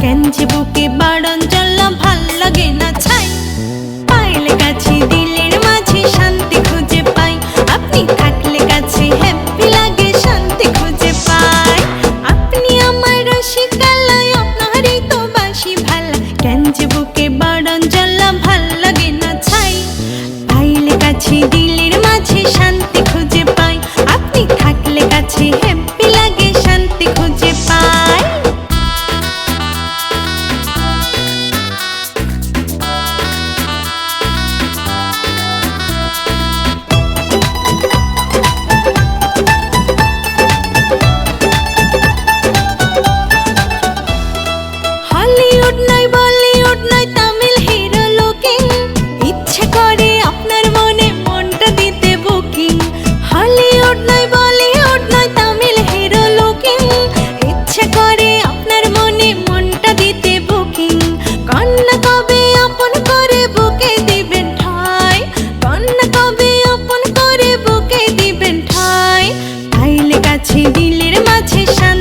কেঞ্চি বুকে হলিউড নয়, বলিউড নয়, তামিল হিরো লুকিং। ইচ্ছে করে আপনার মনে মনটা দিতে বুকিং। কন্যা কবে আপন করে বুকে দিবেন ঠাই। কন্যা কবে আপন করে বুকে দিবেন ঠাই। তাইলে কাছে, দিলের মাঝে শান্তি